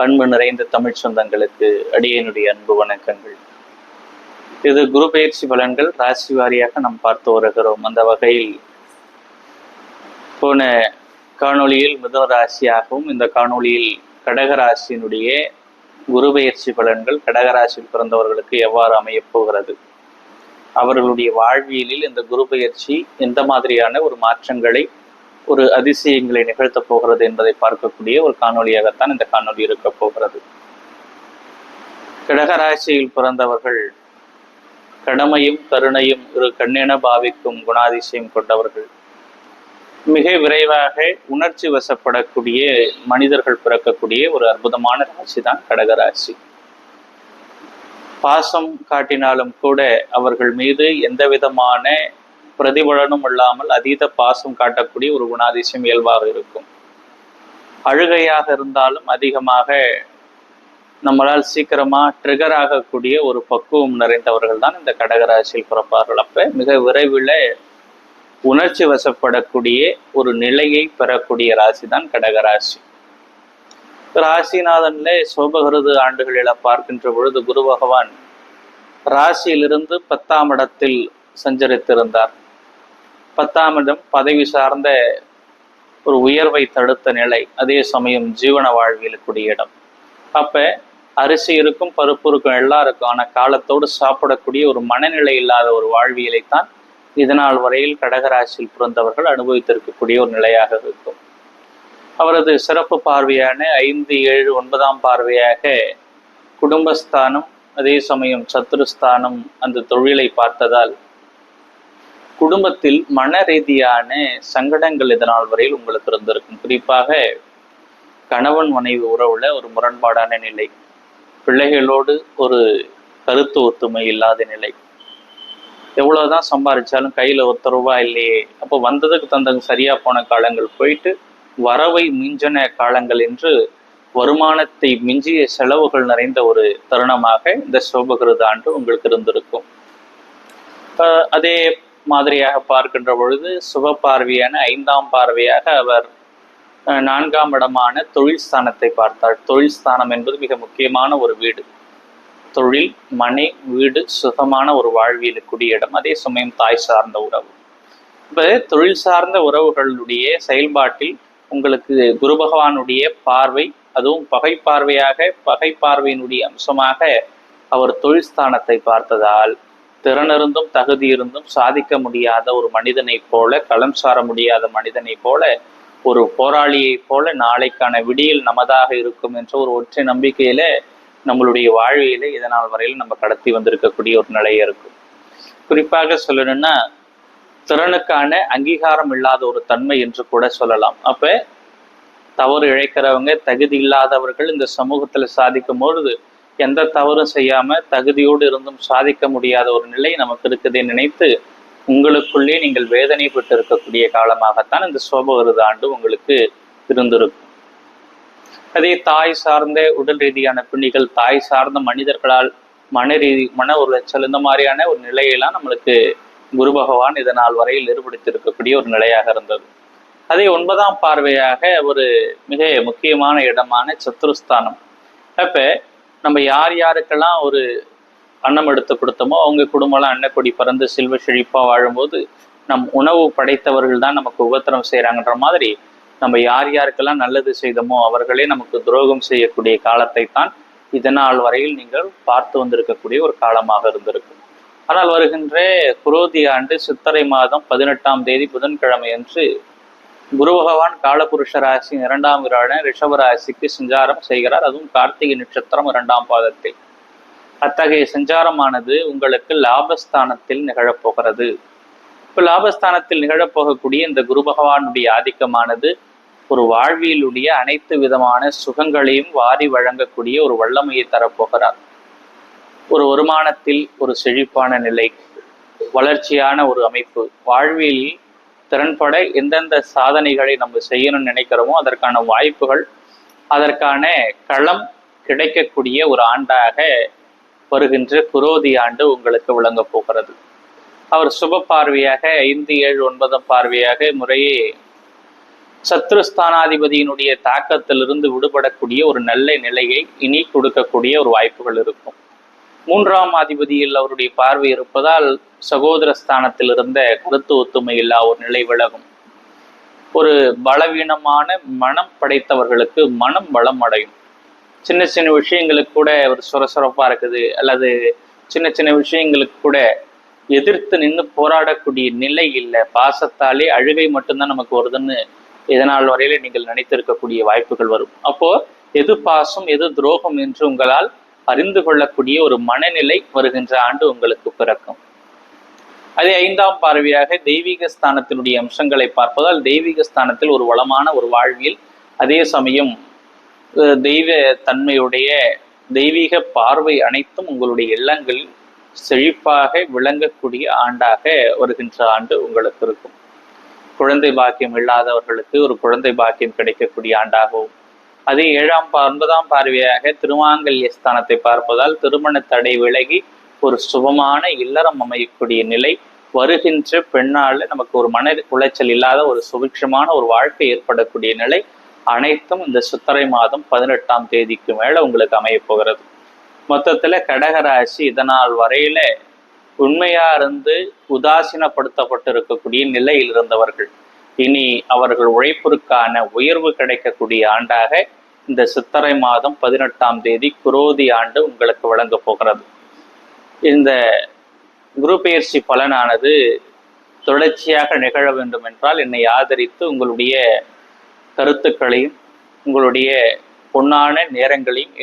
அன்பு நிறைந்த தமிழ் சொந்தங்களுக்கு அடியனுடைய அன்பு வணக்கங்கள். இது குரு பயிற்சி பலன்கள் ராசி வாரியாக நாம் பார்த்து வருகிறோம். அந்த வகையில் போன காணொளியில் மிதன ராசியாகவும் இந்த காணொளியில் கடகராசியினுடைய குரு பயிற்சி பலன்கள் கடகராசியில் பிறந்தவர்களுக்கு எவ்வாறு அமையப் போகிறது? அவர்களுடைய வாழ்வியலில் இந்த குரு பயிற்சி எந்த மாதிரியான ஒரு மாற்றங்களை ஒரு அதிசயங்களை நிகழ்த்தப் போகிறது என்பதை பார்க்கக்கூடிய ஒரு காணொளியாகத்தான் இந்த காணொளி இருக்க போகிறது. கடகராசியில் பிறந்தவர்கள் கடமையும் கருணையும் ஒரு கண்ணென பாவிக்கும் குணாதிசயம் கொண்டவர்கள். மிக விரைவாக உணர்ச்சி வசப்படக்கூடிய மனிதர்கள் பிறக்கக்கூடிய ஒரு அற்புதமான ராசி தான் கடகராசி பாசம் காட்டினாலும் கூட அவர்கள் மீது எந்த விதமான பிரதிபலனும் இல்லாமல் அதீத பாசம் காட்டக்கூடிய ஒரு குணாதிசயம் இயல்பாக இருக்கும். அழுகையாக இருந்தாலும் அதிகமாக நம்மளால் சீக்கிரமா ட்ரிகர் ஆகக்கூடிய ஒரு பக்குவம் நிறைந்தவர்கள் தான் இந்த கடகராசியில் பிறப்பார்கள். அப்ப மிக விரைவில் உணர்ச்சி வசப்படக்கூடிய ஒரு நிலையை பெறக்கூடிய ராசி தான் கடகராசி. ராசிநாதன்ல சோபகிருது ஆண்டுகளில் பார்க்கின்ற பொழுது குரு பகவான் ராசியிலிருந்து பத்தாம் இடத்தில் சஞ்சரித்திருந்தார். பத்தாம் இடம் பதவி சார்ந்த ஒரு உயர்வை தடுத்த நிலை. அதே சமயம் ஜீவன வாழ்வியலுக்குரிய இடம் அப்ப அரிசி இருக்கும் பருப்பு இருக்கும் எல்லாருக்கும் ஆன காலத்தோடு சாப்பிடக்கூடிய ஒரு மனநிலை இல்லாத ஒரு வாழ்வியலைத்தான் இதனால் வரையில் கடகராசியில் பிறந்தவர்கள் அனுபவித்திருக்கக்கூடிய ஒரு நிலையாக இருக்கும். அவரது சிறப்பு பார்வையான ஐந்து ஏழு ஒன்பதாம் பார்வையாக குடும்பஸ்தானம் அதே சமயம் சத்துருஸ்தானம் அந்த தொழிலை பார்த்ததால் குடும்பத்தில் மன ரீதியான சங்கடங்கள் இதனால் வரையில் உங்களுக்கு இருந்திருக்கும். குறிப்பாக கணவன் மனைவி உறவுல ஒரு முரண்பாடான நிலை பிள்ளைகளோடு ஒரு கருத்து ஒத்துமை இல்லாத நிலை. எவ்வளவுதான் சம்பாதிச்சாலும் கையில ஒத்த ரூபாய் இல்லையே. அப்போ வந்ததுக்கு தந்தங்க சரியா போன காலங்கள் போயிட்டு வரவை மிஞ்சின காலங்கள் என்று வருமானத்தை மிஞ்சிய செலவுகள் நிறைந்த ஒரு தருணமாக இந்த சோபகிருத ஆண்டு உங்களுக்கு இருந்திருக்கும். அதே மாதிரியாக பார்க்கின்ற பொழுது சுகப்பார்வையான ஐந்தாம் பார்வையாக அவர் நான்காம் இடமான தொழில் ஸ்தானத்தை பார்த்தார். தொழில் ஸ்தானம் என்பது மிக முக்கியமான ஒரு வீடு. தொழில் மனை வீடு சுகமான ஒரு வாழ்வியலுக்குரிய இடம் அதே சமயம் தாய் சார்ந்த உறவு. இப்போ தொழில் சார்ந்த உறவுகளுடைய செயல்பாட்டில் உங்களுக்கு குரு பகவானுடைய பார்வை அதுவும் பகை பார்வையாக பகை பார்வையினுடைய அம்சமாக அவர் தொழில் ஸ்தானத்தை பார்த்ததால் திறனிருந்தும் தகுதி இருந்தும் சாதிக்க முடியாத ஒரு மனிதனைப் போல களம் சார முடியாத மனிதனைப் போல ஒரு போராளியைப் போல நாளைக்கான விடியல் நமதாக இருக்கும் என்ற ஒரு ஒற்றை நம்பிக்கையில நம்மளுடைய வாழ்வியில இதனால் வரையில் நம்ம கடத்தி வந்திருக்கக்கூடிய ஒரு நிலையை இருக்கும். குறிப்பாக சொல்லணும்னா திறனுக்கான அங்கீகாரம் இல்லாத ஒரு தன்மை என்று கூட சொல்லலாம். அப்ப தவறு இழைக்கிறவங்க தகுதி இல்லாதவர்கள் இந்த சமூகத்துல சாதிக்கும் பொழுது எந்த தவறும் செய்யாம தகுதியோடு இருந்தும் சாதிக்க முடியாத ஒரு நிலை நமக்கு இருக்குதை நினைத்து உங்களுக்குள்ளே நீங்கள் வேதனைப்பட்டு இருக்கக்கூடிய காலமாகத்தான் இந்த சோப விருது ஆண்டு உங்களுக்கு இருந்திருக்கும். அதே தாய் சார்ந்த உடல் ரீதியான பிணிகள் தாய் சார்ந்த மனிதர்களால் மன ரீதி மன உளைச்சல் இந்த மாதிரியான ஒரு நிலையெல்லாம் நம்மளுக்கு குரு பகவான் இதனால் வரையில் ஏற்படுத்தியிருக்கக்கூடிய ஒரு நிலையாக இருந்தது. அதே ஒன்பதாம் பார்வையாக ஒரு மிக முக்கியமான இடமான சத்துருஸ்தானம் அப்போ நம்ம யார் யாருக்கெல்லாம் ஒரு அன்னம் எடுத்து கொடுத்தோமோ அவங்க குடும்பம்லாம் அன்னக்கொடி பறந்து செல்வ செழிப்பாக வாழும்போது நம் உணவு படைத்தவர்கள் தான் நமக்கு உபத்திரம் செய்கிறாங்கன்ற மாதிரி நம்ம யார் யாருக்கெல்லாம் நல்லது செய்தோமோ அவர்களே நமக்கு துரோகம் செய்யக்கூடிய காலத்தை தான் இதனால் வரையில் நீங்கள் பார்த்து வந்திருக்கக்கூடிய ஒரு காலமாக இருந்திருக்கும் ஆனால் வருகின்ற குரோதி ஆண்டு சித்தரை மாதம் பதினெட்டாம் தேதி புதன்கிழமை அன்று குரு பகவான் காலபுருஷ ராசி இரண்டாம் விராட ரிஷப ராசிக்கு சஞ்சாரம் செய்கிறார். அதுவும் கார்த்திகை நட்சத்திரம் இரண்டாம் பாதத்தில். அத்தகைய சஞ்சாரமானது உங்களுக்கு லாபஸ்தானத்தில் நிகழப்போகிறது இப்போ லாபஸ்தானத்தில் நிகழப்போகக்கூடிய இந்த குரு பகவானுடைய ஆதிக்கமானது ஒரு வாழ்வியலுடைய அனைத்து விதமான சுகங்களையும் வாரி வழங்கக்கூடிய ஒரு வல்லமையை தரப்போகிறார் ஒரு வருமானத்தில் ஒரு செழிப்பான நிலை வளர்ச்சியான ஒரு அமைப்பு வாழ்வியலில் திறன்பட எந்தெந்த சாதனைகளை நம்ம செய்யணும்னு நினைக்கிறோமோ அதற்கான வாய்ப்புகள் அதற்கான களம் கிடைக்கக்கூடிய ஒரு ஆண்டாக வருகின்ற குரோதி ஆண்டு உங்களுக்கு விளங்க போகிறது. அவர் சுப பார்வையாக ஐந்து ஏழு ஒன்பதாம் பார்வையாக முறையே சத்ருஸ்தானாதிபதியினுடைய தாக்கத்திலிருந்து விடுபடக்கூடிய ஒரு நல்ல நிலையை இனி கொடுக்கக்கூடிய ஒரு வாய்ப்புகள் இருக்கும். மூன்றாம் அதிபதியில் அவருடைய பார்வை இருப்பதால் சகோதர ஸ்தானத்தில் இருந்த கருத்து ஒத்துமை இல்லா ஒரு நிலை விலகும். ஒரு பலவீனமான மனம் படைத்தவர்களுக்கு மனம் பலம் அடையும். சின்ன சின்ன விஷயங்களுக்கு கூட ஒரு சுரசுரப்பா இருக்குது. அல்லது சின்ன சின்ன விஷயங்களுக்கு கூட எதிர்த்து நின்று போராடக்கூடிய நிலை இல்லை. பாசத்தாலே அழுகை மட்டும்தான் நமக்கு வருதுன்னு இதனால் வரையில நீங்கள் நினைத்திருக்கக்கூடிய வாய்ப்புகள் வரும். அப்போ எது பாசம் எது துரோகம் என்று உங்களால் அறிந்து கொள்ளக்கூடிய ஒரு மனநிலை வருகின்ற ஆண்டு உங்களுக்கு பிறக்கும். அதே ஐந்தாம் பார்வையாக தெய்வீக ஸ்தானத்தினுடைய அம்சங்களை பார்ப்பதால் தெய்வீக ஸ்தானத்தில் ஒரு வளமான ஒரு வாழ்வியல் அதே சமயம் தெய்வ தன்மையுடைய தெய்வீக பார்வை அனைத்தும் உங்களுடைய இல்லங்களில் செழிப்பாக விளங்கக்கூடிய ஆண்டாக வருகின்ற ஆண்டு உங்களுக்கு இருக்கும். குழந்தை பாக்கியம் இல்லாதவர்களுக்கு ஒரு குழந்தை பாக்கியம் கிடைக்கக்கூடிய ஆண்டாகவும் அது ஏழாம் ஒன்பதாம் பார்வையாக திருமாங்கல்ய ஸ்தானத்தை பார்ப்பதால் திருமண தடை விலகி ஒரு சுபமான இல்லறம் அமையக்கூடிய நிலை வருகின்ற பெண்ணால நமக்கு ஒரு மன உளைச்சல் இல்லாத ஒரு சுபிக்ஷமான ஒரு வாழ்க்கை ஏற்படக்கூடிய நிலை அனைத்தும் இந்த சித்திரை மாதம் பதினெட்டாம் தேதிக்கு மேல உங்களுக்கு அமைய போகிறது. மொத்தத்துல கடகராசி இதனால் வரையில உண்மையா இருந்து உதாசீனப்படுத்தப்பட்டு இருக்கக்கூடிய நிலையில் இருந்தவர்கள். இனி அவர்கள் உழைப்பிற்கான உயர்வு கிடைக்கக்கூடிய ஆண்டாக இந்த சித்தரை மாதம் பதினெட்டாம் தேதி குரோதி ஆண்டு உங்களுக்கு வழங்க போகிறது. இந்த குரு பயிற்சி பலனானது தொடர்ச்சியாக நிகழ வேண்டும் என்றால் என்னை ஆதரித்து உங்களுடைய கருத்துக்களையும் உங்களுடைய பொன்னான நேரங்களையும்